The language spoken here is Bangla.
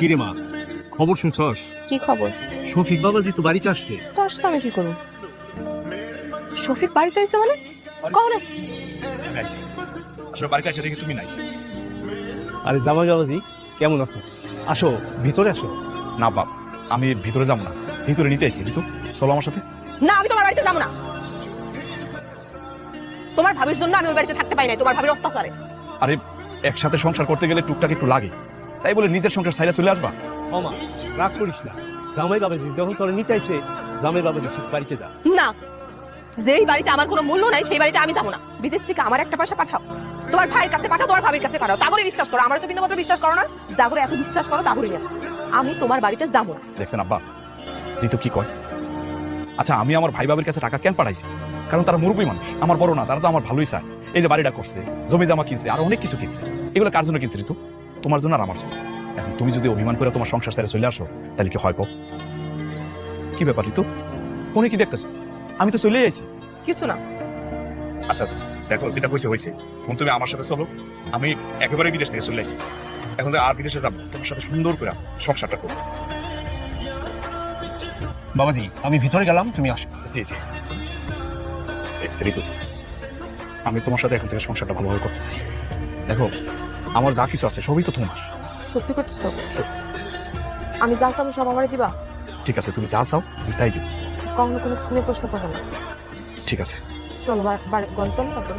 কিরে মা খবর শুনছস? কি খবর? শফিক বাবাজি তো বাড়িতে আসছে। তোর সাথে আমি কি করব? শফিক বাড়িতে এসে মানে? কখন আসছে? আসলে বাড়িতে এসে দেখি তুমি নাই। আরে জামাই বাবাজি কেমন আছো? আসো ভিতরে আসো। না বাপ আমি ভিতরে যাব না। ভিতরে নিতে এসেছি ঋতু চলো আমার সাথে। না আমি তোমার বাড়িতে যাব না। তোমার ভাবির জন্য আমি ওই বাড়িতে থাকতে পারি না তোমার ভাবির অত্যাচারে। আরে একসাথে সংসার করতে গেলে টুকটাক একটু লাগে। তাই বলে নিজের সংসার সাইডে চলে আসবা? মামা রাগ করিস না। জামাই বাবাজি যখন তোরা নিতে আসে জামাই বাবাজি ঠিক বাড়িতে যা। না যেই বাড়িতে আমার কোনো মূল্য নাই সেই বাড়িতে আমি যাব না। বিদেশ থেকে আমার একটা পয়সা পাঠাও। তোমার ভাইয়ের কাছে পাঠাও তোমার ভাবির কাছে পাঠাও। তাগরে বিশ্বাস করো আমার তো কিন্তু মাত্র বিশ্বাস করো না। জাগরে এত বিশ্বাস করো তাগরে আমি তোমার বাড়িতে যাব না। দেখছেন আব্বা ঋতু কি কয়? আচ্ছা আমি আমার ভাই বাবার কাছে টাকা কেন পাঠাইছি? কারণ তারা মুরব্বী মানুষ আমার বড় না তারা তো আমার ভালোই চায়। এই যে বাড়িটা করছে জমি জামা কিনছে আর অনেক কিছু কিনছে। এগুলো কার জন্য কিনছে ঋতু? তোমার জন্য আর আমার জন্য। এখন তুমি যদি অভিমান করে তোমার সংসার ছেড়ে চলে আসো তাহলে কি হয় কও? কি ব্যাপার ঋতু? উনি কি দেখতেছো? আমি তো চলে আইছি। কিছু না। আচ্ছা দেখো যেটা হয়েছে হয়েছে। এখন তুমি আমার সাথে চলো। আমি একেবারে বিদেশ থেকে চলে আসছি এখন তো আর বিদেশে যাব তোমার সাথে সুন্দর করে সংসারটা করব। বাবাজি আমি ভিতরে গেলাম তুমি আসো। জি জি। ঋতু আমি তোমার সাথে এখন থেকে সংসারটা ভালোভাবে করতেছি। দেখো আমার যা কিছু আছে সবই তো তোমার। সত্যি করতেছ আমি যা চাবো সব আমারে দিবা? ঠিক আছে তুমি যা চাও তাই দিও কখনো কোনো কিছু নিয়ে প্রশ্ন করবে না। ঠিক আছে। চলো ঘরে তারপর।